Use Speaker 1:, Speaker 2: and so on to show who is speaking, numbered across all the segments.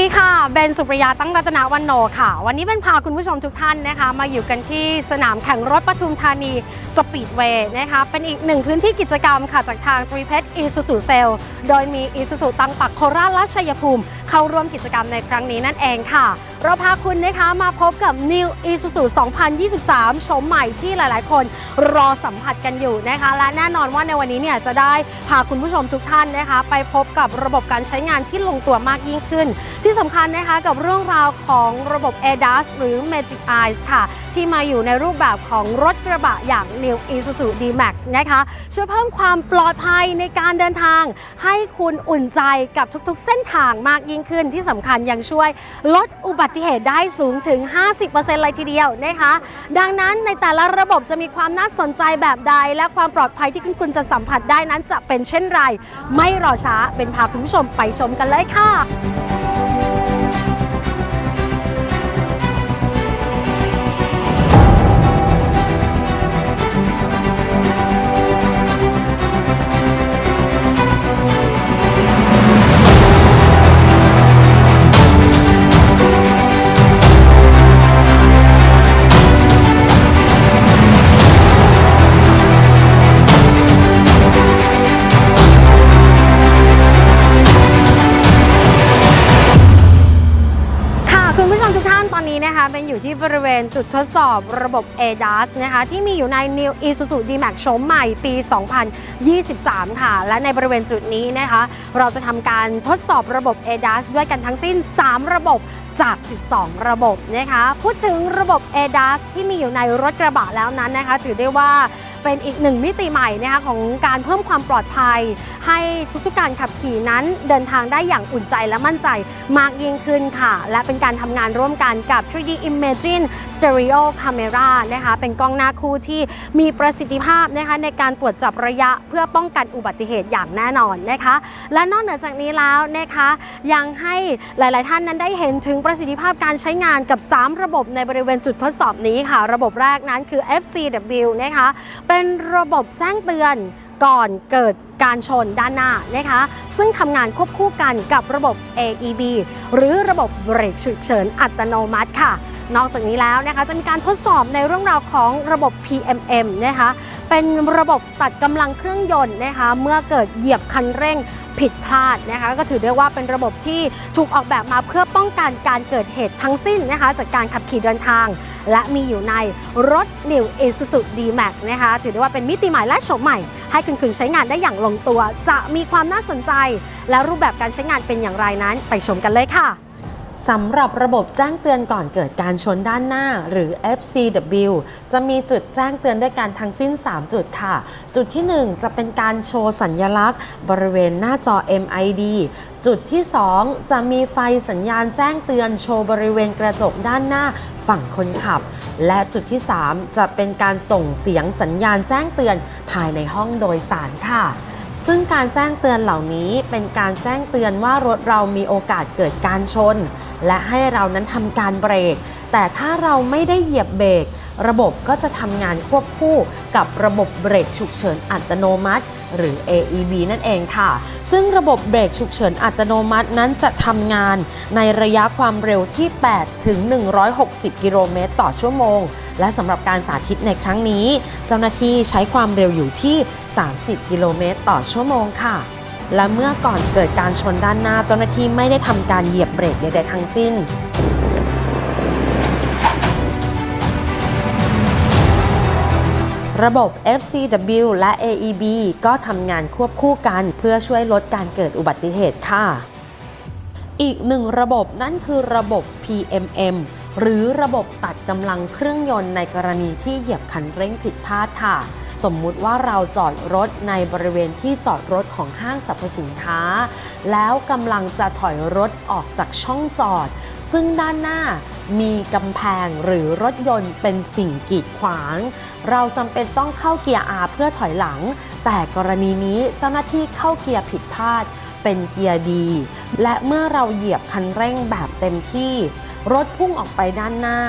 Speaker 1: ดีค่ะ เบนสุปริยาตั้งรัตนาวันโนค่ะ วันนี้เป็นพาคุณผู้ชมทุกท่านนะคะ มาอยู่กันที่สนามแข่งรถปทุมธานีสปีดเวย์นะคะ เป็นอีกหนึ่งพื้นที่กิจกรรมค่ะ จากทางตรีเพชรอีซูซูเซลโดยมีอีซูซูตังปักโคราชและชัยภูมิ เข้าร่วมกิจกรรมในครั้งนี้นั่นเองค่ะ เราพาคุณนะคะมาพบกับ New Isuzu 2023โฉมใหม่ที่หลาย ๆ คนรอสัมผัสกันอยู่นะคะ และแน่นอนว่าในวันนี้เนี่ยจะได้พาคุณผู้ชมทุกท่านนะคะ ไปพบกับระบบการใช้งานที่ลงตัวมากยิ่งขึ้นที่สำคัญนะคะกับเรื่องราวของระบบ ADAS หรือ Magic Eyes ค่ะ ที่มาอยู่ในรูปแบบของรถกระบะอย่าง New Isuzu D-Max นะคะช่วยเพิ่มความปลอดภัยในการเดินทาง ให้คุณอุ่นใจกับทุกๆ เส้นทางมากยิ่งขึ้นที่สำคัญยังช่วยลดอุบัติเหตุได้สูงถึง 50%เลยทีเดียวนะคะ ดังนั้นในแต่ละระบบจะมีความน่าสนใจแบบใด และความปลอดภัยที่คุณจะสัมผัสได้นั้นจะเป็นเช่นไร ไม่รอช้าเป็นพาคุณผู้ชมไปชมกันเลยค่ะค่ะ บริเวณจุดทดสอบระบบ ADAS นะคะที่มีอยู่ใน New Isuzu D-Max โฉมใหม่ปี 2023 ค่ะ และในบริเวณจุดนี้นะคะ เราจะทำการทดสอบระบบ ADAS ด้วยกันทั้งสิ้น 3 ระบบจาก 12 ระบบนะคะ พูดถึงระบบ ADAS ที่มีอยู่ในรถกระบะแล้วนั้นนะคะ ถือได้ว่า เป็นอีกหนึ่งมิติใหม่นะคะของการเพิ่มความปลอดภัย ให้ทุกๆการขับขี่นั้นเดินทางได้อย่างอุ่นใจและมั่นใจมากยิ่งขึ้นค่ะ และเป็นการทำงานร่วมกันกับ 3D Imaging Stereo Camera นะคะเป็นกล้องหน้าคู่ที่มีประสิทธิภาพนะคะในการตรวจจับระยะเพื่อป้องกันอุบัติเหตุอย่างแน่นอนนะคะ และนอกเหนือจากนี้แล้วนะคะยังให้หลาย ๆ ท่านนั้นได้เห็นถึงประสิทธิภาพการใช้งานกับ 3 ระบบในบริเวณจุดทดสอบนี้ค่ะ ระบบแรกนั้นคือ FCW นะคะเป็นระบบแจ้งเตือนก่อนเกิดการชนด้านหน้านะคะ ซึ่งทำงานควบคู่กันกับระบบ AEB หรือระบบเบรกฉุกเฉินอัตโนมัติค่ะ นอกจากนี้แล้วนะคะจะมีการทดสอบในเรื่องราวของระบบ PMM นะคะเป็นระบบตัดกำลังเครื่องยนต์นะคะเมื่อเกิดเหยียบคันเร่งผิดพลาดนะคะก็ถือได้ว่าเป็นระบบที่ถูกออกแบบมาเพื่อป้องกันการเกิดเหตุทั้งสิ้นนะคะจากการขับขี่เดินทาง และมีอยู่ในรถ New Isuzu D-Max นะคะ ถือได้ว่าเป็นมิติใหม่และโฉมใหม่ ให้คุณคุณใช้งานได้อย่างลงตัว จะมีความน่าสนใจ และรูปแบบการใช้งานเป็นอย่างไรนั้น ไปชมกันเลยค่ะ
Speaker 2: สำหรับระบบแจ้งเตือนก่อนเกิดการชนด้านหน้าหรือ FCW จะมีจุดแจ้งเตือนด้วยกันทั้งสิ้น 3 จุดค่ะ จุดที่ 1 จะเป็นการโชว์สัญญลักษณ์ บริเวณหน้าจอ MID จุดที่ 2 จะมีไฟสัญญาณแจ้งเตือนโชว์บริเวณกระจกด้านหน้า ฝั่งคนขับ และจุดที่ 3 จะเป็นการส่งเสียงสัญญาณแจ้งเตือนภายในห้องโดยสารค่ะ ซึ่งการแจ้งเตือนเหล่านี้เป็นการแจ้งเตือนว่ารถเรามีโอกาสเกิดการชน และให้เรานั้นทำการเบรก แต่ถ้าเราไม่ได้เหยียบเบรก ระบบก็จะทำงานควบคู่กับระบบเบรกฉุกเฉินอัตโนมัติ หรือ AEB นั่นเองค่ะ ซึ่งระบบเบรกฉุกเฉินอัตโนมัตินั้นจะทำงานในระยะความเร็วที่ 8 ถึง 160 กิโลเมตรต่อชั่วโมง และสำหรับการสาธิตในครั้งนี้ เจ้าหน้าที่ใช้ความเร็วอยู่ที่ 30 กิโลเมตรต่อชั่วโมงค่ะและเมื่อก่อนเกิดการชนด้านหน้าเจ้าหน้าที่ไม่ได้ทำการเหยียบเบรกใดๆทั้งสิ้น ระบบ FCW และ AEB ก็ทำงานควบคู่กัน เพื่อช่วยลดการเกิดอุบัติเหตุค่ะ อีกหนึ่งระบบนั่นคือระบบ PMM หรือระบบตัดกำลังเครื่องยนต์ในกรณีที่เหยียบคันเร่งผิดพลาดค่ะ สมมุติว่าเราจอดรถในบริเวณที่จอดรถของห้างสรรพสินค้า แล้วกำลังจะถอยรถออกจากช่องจอด ซึ่งด้านหน้า มีกำแพงหรือรถยนต์เป็นสิ่งกีดขวาง เราจำเป็นต้องเข้าเกียร์ R เพื่อถอยหลัง แต่กรณีนี้เจ้าหน้าที่เข้าเกียร์ผิดพลาดเป็นเกียร์ดี และเมื่อเราเหยียบคันเร่งแบบเต็มที่ รถพุ่งออกไปด้านหน้า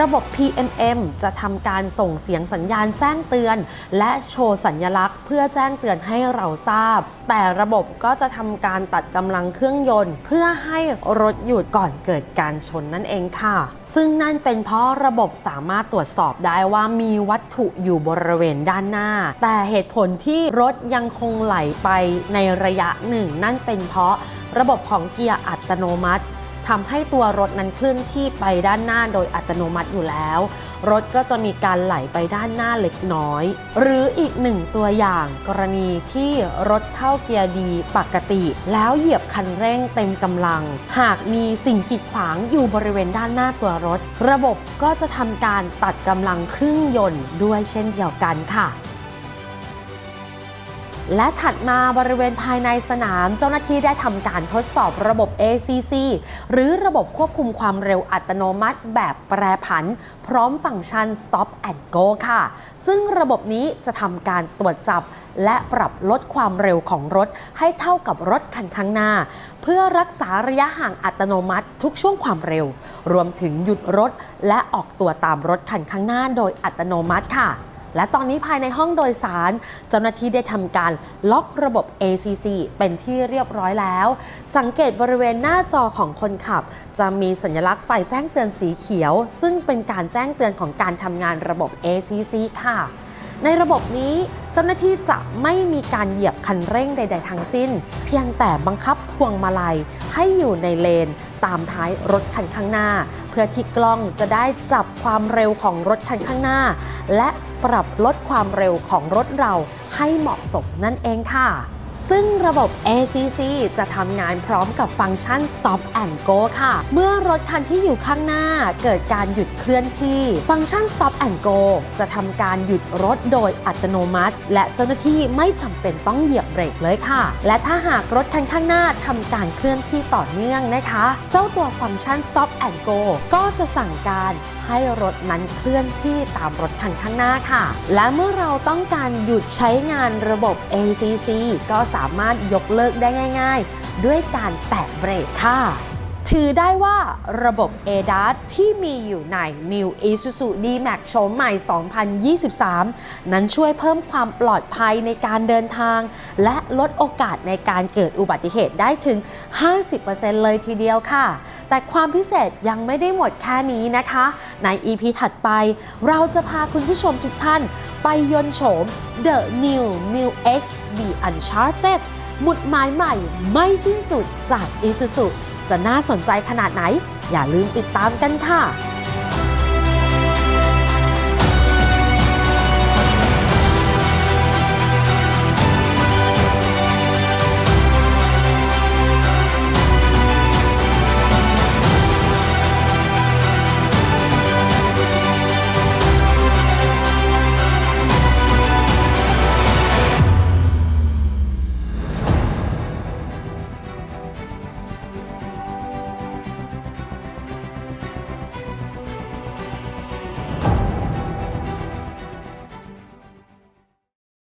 Speaker 2: ระบบ PMM จะทำการส่งเสียงสัญญาณแจ้งเตือน และโชว์สัญลักษณ์ เพื่อแจ้งเตือนให้เราทราบ แต่ระบบก็จะทำการตัดกำลังเครื่องยนต์ เพื่อให้รถหยุดก่อนเกิดการชนนั่นเองค่ะ ซึ่งนั่นเป็นเพราะระบบสามารถตรวจสอบได้ว่ามีวัตถุอยู่บริเวณด้านหน้า แต่เหตุผลที่รถยังคงไหลไปในระยะหนึ่ง นั่นเป็นเพราะระบบของเกียร์อัตโนมัติ ทำให้ตัวรถนั้นเคลื่อนที่ไปด้านหน้าโดยอัตโนมัติอยู่แล้ว รถก็จะมีการไหลไปด้านหน้าเล็กน้อย หรืออีกหนึ่งตัวอย่างกรณีที่รถเข้าเกียร์ดีปกติ แล้วเหยียบคันเร่งเต็มกำลัง หากมีสิ่งกีดขวางอยู่บริเวณด้านหน้าตัวรถ ระบบก็จะทำการตัดกำลังเครื่องยนต์ด้วยเช่นเดียวกันค่ะ และถัดมาบริเวณภายในสนามเจ้าหน้าที่ได้ทำการทดสอบระบบ ACC หรือระบบควบคุมความเร็วอัตโนมัติแบบแปรผัน พร้อมฟังก์ชัน Stop and Go ค่ะ ซึ่งระบบนี้จะทำการตรวจจับ และปรับลดความเร็วของรถ ให้เท่ากับรถคันข้างหน้า เพื่อรักษาระยะห่างอัตโนมัติทุกช่วงความเร็ว รวมถึงหยุดรถ และออกตัวตามรถคันข้างหน้าโดยอัตโนมัติค่ะ และตอนนี้ภายในห้องโดยสาร เจ้าหน้าที่ได้ทำการล็อกระบบ ACC เป็นที่เรียบร้อยแล้ว สังเกตบริเวณหน้าจอของคนขับ จะมีสัญลักษณ์ไฟแจ้งเตือนสีเขียว ซึ่งเป็นการแจ้งเตือนของการทำงานระบบ ACC ค่ะ ในระบบนี้เจ้าหน้าที่จะไม่มีการเหยียบคันเร่งใด ๆ ทั้งสิ้น เพียงแต่บังคับพวงมาลัยให้อยู่ในเลน ตามท้ายรถคันข้างหน้า เพื่อที่กล้องจะได้จับความเร็วของรถคันข้างหน้า และปรับลดความเร็วของรถเราให้เหมาะสมนั่นเองค่ะ ซึ่งระบบ ACC จะทำงานพร้อมกับฟังก์ชัน Stop and Go ค่ะ เมื่อรถคันที่อยู่ข้างหน้าเกิดการหยุดเคลื่อนที่ ฟังก์ชัน Stop and Go จะทำการหยุดรถโดยอัตโนมัติ และเจ้าหน้าที่ไม่จำเป็นต้องเหยียบเบรกเลยค่ะ และถ้าหากรถคันข้างหน้าทำการเคลื่อนที่ต่อเนื่องนะคะ เจ้าตัวฟังก์ชัน Stop and Go ก็จะสั่งการ ให้รถนั้นเคลื่อนที่ตามรถคันข้างหน้าค่ะ และเมื่อเราต้องการหยุดใช้งานระบบ ACC ก็สามารถยกเลิกได้ง่าย ๆ ด้วยการแตะเบรกค่ะ ถือได้ว่าระบบ ADAS ที่มีอยู่ใน New Isuzu D-Max โฉมใหม่ 2023 นั้นช่วยเพิ่มความปลอดภัยในการเดินทาง และลดโอกาสในการเกิดอุบัติเหตุได้ถึง 50%เลยทีเดียวค่ะ แต่ความพิเศษยังไม่ได้หมดแค่นี้นะคะ ใน EP ถัดไป เราจะพาคุณผู้ชมทุกท่าน ไปยนโฉม The New m i l X B Uncharted หมุดหมายใหม่ไม่สิ้นสุดจาก Isuzu จะน่าสนใจขนาดไหน อย่าลืมติดตามกันค่ะ